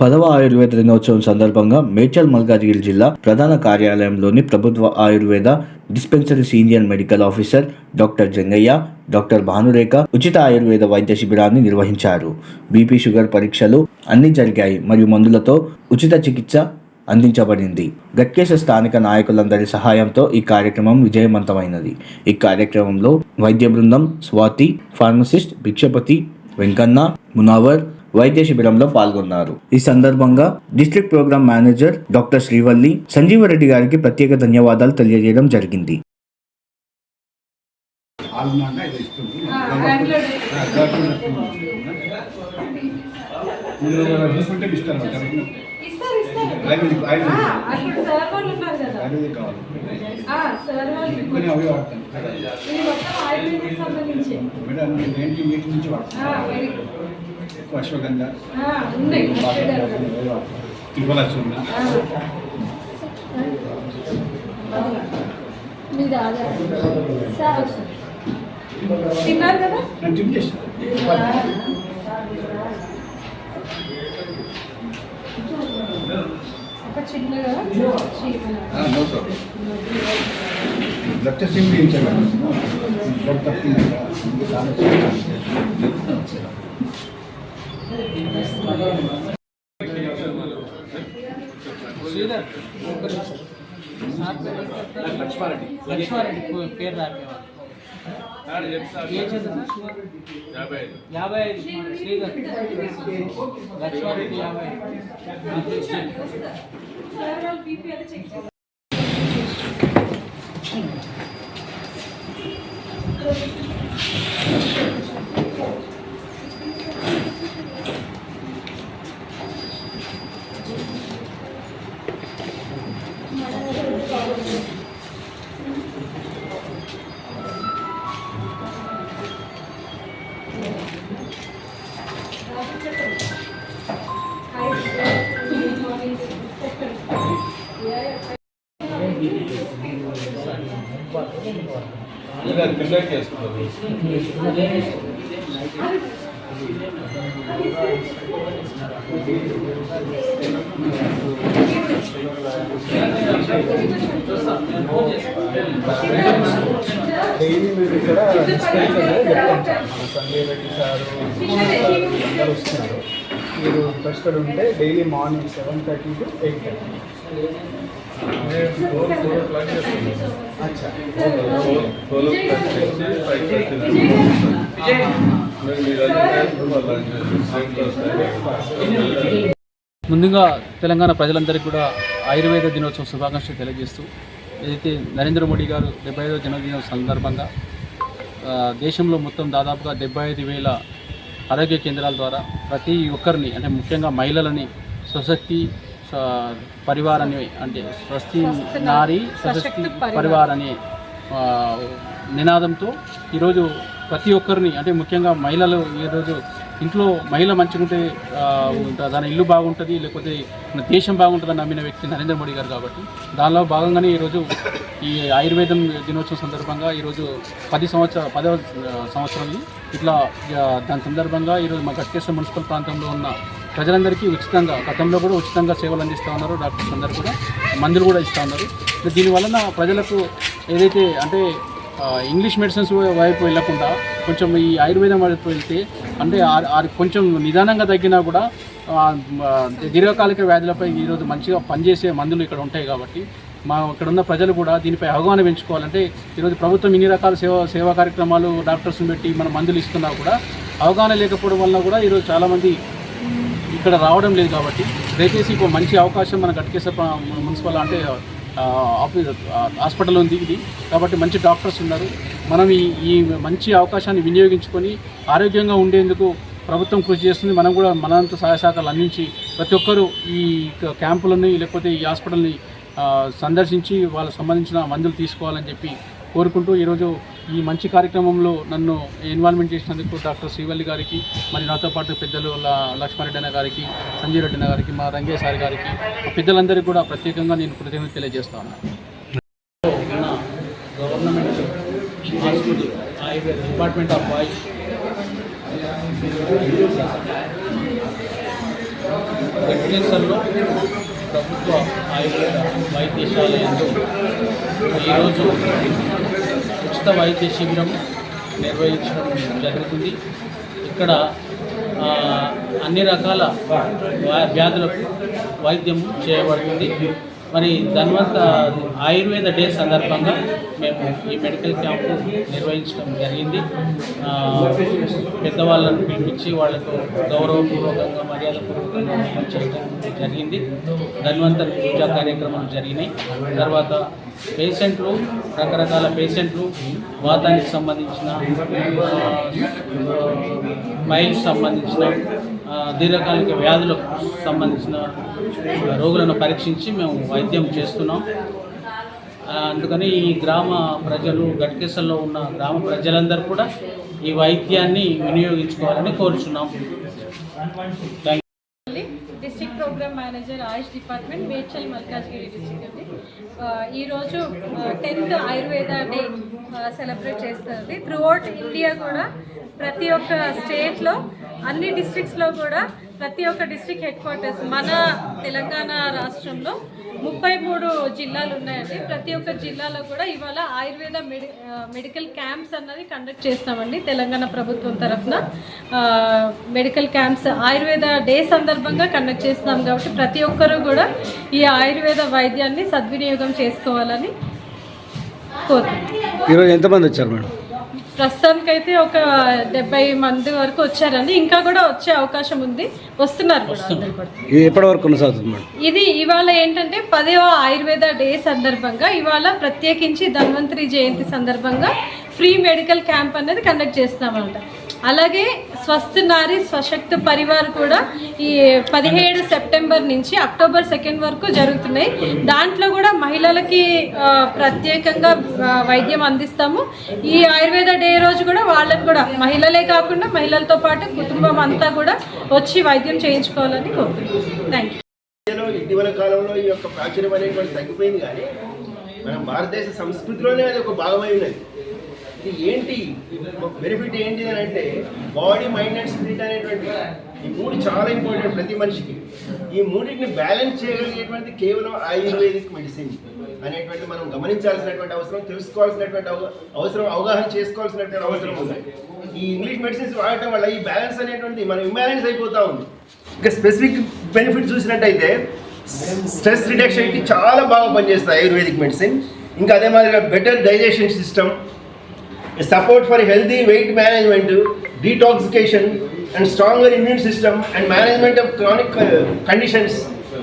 పదవ ఆయుర్వేద దినోత్సవం సందర్భంగా మేడ్చల్ మల్కాజ్గిరి జిల్లా ప్రధాన కార్యాలయంలోని ప్రభుత్వ Ayurveda dispensary senior medical officer doctor Jangaiah doctor Bhanurekha ఉచిత ఆయుర్వేద వైద్య శిబిరాన్ని నిర్వహించారు. బీపీ షుగర్ పరీక్షలు అన్ని జరిగాయి మరియు మందులతో ఉచిత చికిత్స అందించబడింది. గట్కేశ స్థానిక నాయకులందరి సహాయంతో ఈ కార్యక్రమం విజయవంతమైనది. ఈ కార్యక్రమంలో వైద్య బృందం స్వాతి ఫార్మసిస్ట్ భిక్షపతి వెంకన్న మునావర్ వైద్య శిబిరంలో పాల్గొన్నారు. ఈ సందర్భంగా district program manager doctor Srivalli Sanjeeva Reddy గారికి ప్రత్యేక ధన్యవాదాలు తెలియజేయడం జరిగింది. మేడం నుంచి వాడతాను అశ్వగంధ ఆ, ఉన్నాయి చెప్పారు కదా. త్రిఫలాచి ఉంది ఆ. మీది ఆధార్. సార్ ఒకసారి. తిన్నారు కదా? ఒక లక్ష్మారెడ్డి. లక్ష్మారెడ్డి పేరు రాకేవా ఏం చదువు సార్? యాభై ఐదు. శ్రీధర్. లక్ష్మారెడ్డి యాభై ఐదు. డైలీ మేము ఇక్కడ సంజయ్ రెడ్డి సారు అందరూ వస్తున్నారు మీరు ఇంట్రెస్టెడ్ ఉంటే daily morning seven thirty to eight thirty. అచ్చా. ముందుగా తెలంగాణ ప్రజలందరికీ కూడా ఆయుర్వేద దినోత్సవం శుభాకాంక్షలు తెలియజేస్తూ ఏదైతే నరేంద్ర మోడీ గారు డెబ్బై ఐదవ జన్మదినం సందర్భంగా దేశంలో మొత్తం దాదాపుగా డెబ్బై ఐదు వేల ఆరోగ్య కేంద్రాల ద్వారా ప్రతి ఒక్కరిని అంటే ముఖ్యంగా మహిళలని స్వశక్తి పరివార్ అని అంటే స్వస్తి నారి స్వశక్తి పరివార్. అనే నినాదంతో ఈరోజు ప్రతి ఒక్కరిని అంటే ముఖ్యంగా మహిళలు ఈరోజు ఇంట్లో మహిళ మంచిగుంటే దాని ఇల్లు బాగుంటుంది లేకపోతే మన దేశం బాగుంటుందని నమ్మిన వ్యక్తి నరేంద్ర మోడీ గారు కాబట్టి. దానిలో భాగంగానే ఈరోజు ఈ ఆయుర్వేదం దినోత్సవం సందర్భంగా ఈరోజు పది సంవత్సర పదవ సంవత్సరం ఇట్లా దాని సందర్భంగా ఈరోజు మా గట్కేశ్వర మున్సిపల్ ప్రాంతంలో ఉన్న ప్రజలందరికీ ఉచితంగా గతంలో కూడా ఉచితంగా సేవలు అందిస్తూ ఉన్నారు డాక్టర్స్ అందరూ కూడా మందులు కూడా ఇస్తూ ఉన్నారు. దీని వలన ప్రజలకు ఏదైతే అంటే ఇంగ్లీష్ మెడిసిన్స్ వైపు వెళ్ళకుండా కొంచెం ఈ ఆయుర్వేదం వైపు వెళ్తే అంటే కొంచెం నిదానంగా తగ్గినా కూడా దీర్ఘకాలిక వ్యాధులపై ఈరోజు మంచిగా పనిచేసే మందులు ఇక్కడ ఉంటాయి కాబట్టి మా ఇక్కడ ఉన్న ప్రజలు కూడా దీనిపై అవగాహన పెంచుకోవాలంటే ఈరోజు ప్రభుత్వం ఇన్ని రకాల సేవా సేవా కార్యక్రమాలు డాక్టర్స్ని పెట్టి మన మందులు ఇస్తున్నా కూడా అవగాహన లేకపోవడం వల్ల కూడా ఈరోజు చాలామంది ఇక్కడ రావడం లేదు కాబట్టి దయచేసి ఇప్పుడు మంచి అవకాశం మన గట్కేశ్వర మున్సిపల్ అంటే ఆఫీస్ హాస్పిటల్ ఉంది ఇది. కాబట్టి మంచి డాక్టర్స్ ఉన్నారు. మనం ఈ ఈ మంచి అవకాశాన్ని వినియోగించుకొని ఆరోగ్యంగా ఉండేందుకు ప్రభుత్వం కృషి చేస్తుంది. మనం కూడా మనంత సహాయ సహకారాలు అందించి ప్రతి ఒక్కరూ ఈ క్యాంపులని లేకపోతే ఈ హాస్పిటల్ని సందర్శించి వాళ్ళకు సంబంధించిన మందులు తీసుకోవాలని చెప్పి కోరుకుంటూ ఈరోజు ఈ మంచి కార్యక్రమంలో నన్ను ఇన్వాల్వ్మెంట్ చేసినందుకు డాక్టర్ శ్రీవల్లి గారికి మరి నాతో పాటు పెద్దలు ల- లక్ష్మారెడ్డి అన్న గారికి సంజయ్ రెడ్డి అన్న గారికి మా రంగే సార్ గారికి మా పెద్దలందరికీ కూడా ప్రత్యేకంగా నేను కృతజ్ఞత తెలియజేస్తాను government hospital department of AYUSH వెంకటేశ్వర్లో ప్రభుత్వ ఆయుర్వేద వైద్యశాలయంలో ఈరోజు ఉచిత వైద్య శిబిరం నిర్వహించడం జరుగుతుంది. ఇక్కడ అన్ని రకాల వ్యా- వ్యాధులకు వైద్యం చేయబడుతుంది. మరి ధన్వంత ఆయుర్వేద డే సందర్భంగా మేము ఈ మెడికల్ క్యాంపు నిర్వహించడం జరిగింది. పెద్దవాళ్ళను పిలిపించి వాళ్ళతో గౌరవపూర్వకంగా మర్యాదపూర్వకంగా చేయడం జరిగింది. ధన్వంతరి పూజా కార్యక్రమాలు జరిగినాయి. తర్వాత పేషెంట్లు రకరకాల పేషెంట్లు వాతానికి సంబంధించిన మైల్స్ సంబంధించిన దీర్ఘకాలిక వ్యాధులకు సంబంధించిన రోగులను పరీక్షించి మేము వైద్యం చేస్తున్నాం. అందుకని ఈ గ్రామ ప్రజలు గట్కేసల్లో ఉన్న గ్రామ ప్రజలందరూ కూడా ఈ వైద్యాన్ని వినియోగించుకోవాలని కోరుచున్నాం. Thank district program manager AYUSH department Medchal Malkajgiri district అండి. ఈరోజు టెన్త్ ఆయుర్వేద డే సెలబ్రేట్ చేస్తుంది. త్రూఅవుట్ ఇండియా కూడా ప్రతి ఒక్క స్టేట్లో అన్ని డిస్ట్రిక్ట్స్లో కూడా ప్రతి ఒక్క డిస్ట్రిక్ట్ హెడ్ క్వార్టర్స్ మన తెలంగాణ రాష్ట్రంలో ముప్పై మూడు జిల్లాలు ఉన్నాయండి. ప్రతి ఒక్క జిల్లాలో కూడా ఇవాళ ఆయుర్వేద మెడి మెడికల్ క్యాంప్స్ అన్నది కండక్ట్ చేస్తామండి తెలంగాణ ప్రభుత్వం తరఫున. మెడికల్ క్యాంప్స్ ఆయుర్వేద డే సందర్భంగా కండక్ట్ చేస్తున్నాం కాబట్టి ప్రతి ఒక్కరూ కూడా ఈ ఆయుర్వేద వైద్యాన్ని సద్వినియోగం చేసుకోవాలని కోరుతున్నాం ఈరోజు ఎంతమంది వచ్చారు మేడం? ప్రస్తుతానికైతే ఒక డెబ్బై మంది వరకు వచ్చారండి. ఇంకా కూడా వచ్చే అవకాశం ఉంది. వస్తున్నారు ఎప్పటి వరకు కొనసాగుతుంది మేడం? ఇది ఇవాళ ఏంటంటే పదవ ఆయుర్వేద డే సందర్భంగా ఇవాళ ప్రత్యేకించి ధన్వంతరి జయంతి సందర్భంగా ఫ్రీ మెడికల్ క్యాంప్ అనేది కండక్ట్ చేస్తున్నామన్నమాట అలాగే స్వస్థ నారి స్వశక్త పరివార్ కూడా ఈ పదిహేడు సెప్టెంబర్ నుంచి అక్టోబర్ సెకండ్ వరకు జరుగుతున్నాయి. దాంట్లో కూడా మహిళలకి ప్రత్యేకంగా వైద్యం అందిస్తాము. ఈ ఆయుర్వేద డే రోజు కూడా వాళ్ళకు కూడా మహిళలే కాకుండా మహిళలతో పాటు కుటుంబం అంతా కూడా వచ్చి వైద్యం చేయించుకోవాలని కోరుతున్నాను థ్యాంక్ యూ ఇటీవల కాలంలో ఈ యొక్క ప్రాచుర్యం అనేటువంటి తగ్గిపోయింది కానీ మన భారతదేశ సంస్కృతిలోనే అది ఒక భాగమై ఉన్నది. ఇది ఏంటి? బెనిఫిట్ ఏంటి అని అంటే బాడీ మైండ్ అండ్ స్పిరిట్ అనేటువంటి ఈ మూడు చాలా ఇంపార్టెంట్ ప్రతి మనిషికి. ఈ మూడింటిని బ్యాలెన్స్ చేయగలిగేటువంటి కేవలం ఆయుర్వేదిక్ మెడిసిన్ అనేటువంటి మనం గమనించాల్సినటువంటి అవసరం తెలుసుకోవాల్సినటువంటి అవ- అవసరం అవగాహన చేసుకోవాల్సినటువంటి అవసరం ఉంది. ఈ ఇంగ్లీష్ మెడిసిన్స్ వాడటం వల్ల ఈ బ్యాలెన్స్ అనేటువంటి మనం ఇంబ్యాలెన్స్ అయిపోతూ ఉంది. ఇంకా స్పెసిఫిక్ బెనిఫిట్ చూసినట్టయితే స్ట్రెస్ రిడక్షన్కి చాలా బాగా పనిచేస్తుంది ఆయుర్వేదిక్ మెడిసిన్. ఇంకా అదే మాదిరిగా better digestion system support for healthy weight management detoxification and stronger immune system and management of chronic conditions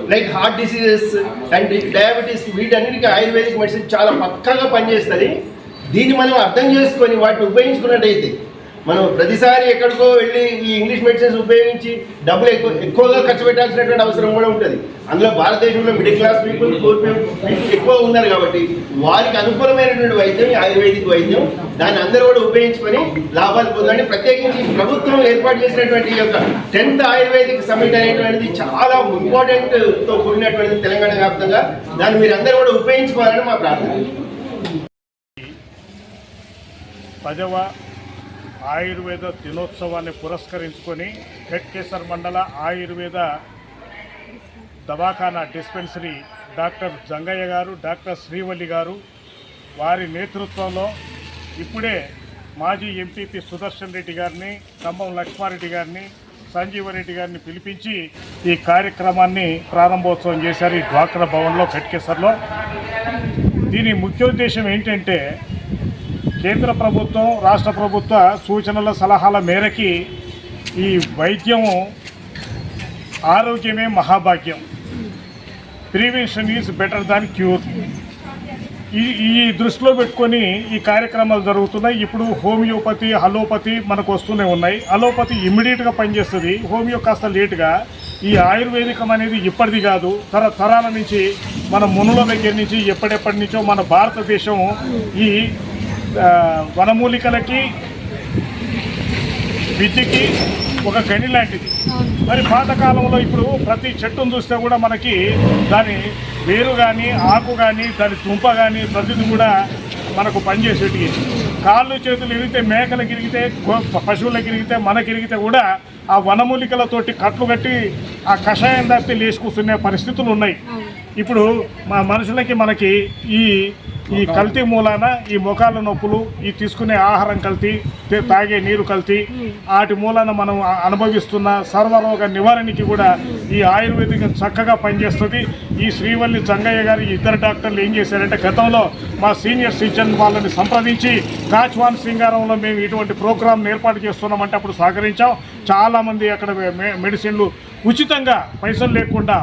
like heart diseases and diabetes వీటన్నిటికీ ఆయుర్వేదిక్ మెడిసిన్ చాలా పక్కగా పనిచేస్తుంది. దీన్ని మనం అర్థం చేసుకొని వాటిని ఉపయోగించుకున్నట్టయితే మనం ప్రతిసారి ఎక్కడికో వెళ్ళి ఈ ఇంగ్లీష్ మెడిసిన్స్ ఉపయోగించి డబ్బులు ఎక్కువ ఎక్కువగా ఖర్చు పెట్టాల్సినటువంటి అవసరం కూడా ఉంటుంది. అందులో భారతదేశంలో middle class people poor people ఎక్కువ ఉన్నారు కాబట్టి వారికి అనుకూలమైనటువంటి వైద్యం ఈ ఆయుర్వేదిక్ వైద్యం దాన్ని అందరూ కూడా ఉపయోగించుకొని లాభాలు పొందండి ప్రత్యేకించి ప్రభుత్వం ఏర్పాటు చేసినటువంటి ఈ యొక్క టెన్త్ ఆయుర్వేదిక్ సమిట్ అనేటువంటిది చాలా ఇంపార్టెంట్తో కూడినటువంటిది తెలంగాణ వ్యాప్తంగా. దాన్ని మీరు అందరూ కూడా ఉపయోగించుకోవాలని మా ప్రార్థన. పదవ ఆయుర్వేద దినోత్సవాన్ని పురస్కరించుకొని కేసర్ మండల ఆయుర్వేద దవాఖానా dispensary doctor Jangaiah garu doctor Srivalli గారు వారి నేతృత్వంలో ఇప్పుడే మాజీ ఎంపీపీ సుదర్శన్ రెడ్డి గారిని ఖమ్మం లక్ష్మారెడ్డి గారిని సంజీవరెడ్డి గారిని పిలిపించి ఈ కార్యక్రమాన్ని ప్రారంభోత్సవం చేశారు ఈ డ్వాక్రా భవన్లో కట్కేసర్లో దీని ముఖ్య ఉద్దేశం ఏంటంటే కేంద్ర ప్రభుత్వం రాష్ట్ర ప్రభుత్వ సూచనల సలహాల మేరకి ఈ వైద్యము ఆరోగ్యమే మహాభాగ్యం. Prevention is better than cure. ఈ ఈ దృష్టిలో పెట్టుకొని ఈ కార్యక్రమాలు జరుగుతున్నాయి. ఇప్పుడు హోమియోపతి అలోపతి మనకు వస్తూనే ఉన్నాయి. అలోపతి ఇమ్మీడియట్గా పనిచేస్తుంది. హోమియో కాస్త లేటుగా. ఈ ఆయుర్వేదికం అనేది ఇప్పటిది కాదు. తరతరాల నుంచి మన మునుల దగ్గర నుంచి ఎప్పటిప్పటి నుంచో మన భారతదేశం ఈ వనమూలికలకి విద్యకి ఒక గని లాంటిది. మరి పాతకాలంలో ఇప్పుడు ప్రతి చెట్టును చూస్తే కూడా మనకి దాని వేరు కానీ ఆకు కానీ దాని తుంప కానీ ప్రతిది కూడా మనకు పనిచేసేటివి. కాళ్ళు చేతులు ఇరిగితే మేకలు ఇరిగితే పశువులకు ఇరిగితే మనకి ఇరిగితే కూడా ఆ వనమూలికలతోటి కట్లు కట్టి ఆ కషాయం తప్పి లేచి కూర్చునే పరిస్థితులు ఉన్నాయి. ఇప్పుడు మా మనుషులకి మనకి ఈ ఈ కల్తీ మూలాన ఈ మొఖాల నొప్పులు ఈ తీసుకునే ఆహారం కల్తీ తాగే నీరు కల్తీ వాటి మూలాన మనం అనుభవిస్తున్న సర్వరోగ నివారణకి కూడా ఈ ఆయుర్వేదిక్ చక్కగా పనిచేస్తుంది. ఈ శ్రీవల్లి జంగయ్య గారు ఇద్దరు డాక్టర్లు ఏం చేశారంటే గతంలో మా సీనియర్ సిటిజన్ వాళ్ళని సంప్రదించి కాచ్వాన్ సింగారంలో మేము ఇటువంటి ప్రోగ్రామ్ ఏర్పాటు చేస్తున్నామంటే అప్పుడు సహకరించాం. చాలామంది అక్కడ మె- మెడిసిన్లు ఉచితంగా పైసలు లేకుండా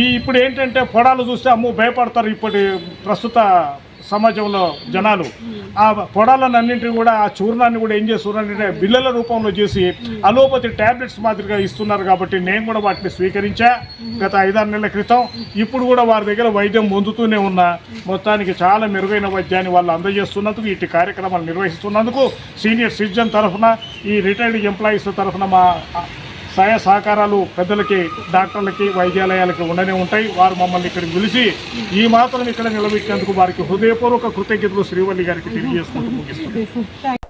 ఈ ఇప్పుడు ఏంటంటే పొడాలు చూస్తే అమ్మో భయపడతారు ఇప్పటి ప్రస్తుత సమాజంలో జనాలు. ఆ పొడాలన్నింటినీ కూడా ఆ చూర్ణాన్ని కూడా ఏం చేస్తున్నారంటే బిళ్ళల రూపంలో చేసి అలోపతి ట్యాబ్లెట్స్ మాదిరిగా ఇస్తున్నారు కాబట్టి నేను కూడా వాటిని స్వీకరించా గత ఐదారు నెలల క్రితం. ఇప్పుడు కూడా వారి దగ్గర వైద్యం పొందుతూనే ఉన్నా. మొత్తానికి చాలా మెరుగైన వైద్యాన్ని వాళ్ళు అందజేస్తున్నందుకు ఇటు కార్యక్రమాలు నిర్వహిస్తున్నందుకు సీనియర్ సిటిజన్ తరఫున ఈ రిటైర్డ్ ఎంప్లాయీస్ తరఫున మా సహాయ సహకారాలు పెద్దలకి డాక్టర్లకి వైద్యాలయాలకి ఉండనే ఉంటాయి. వారు మమ్మల్ని ఇక్కడ పిలిచి ఈ మాత్రం ఇక్కడ నిలబెట్టినందుకు వారికి హృదయపూర్వక కృతజ్ఞతలు శ్రీవల్లి గారికి తెలియజేసుకుంటూ ముగిస్తుంది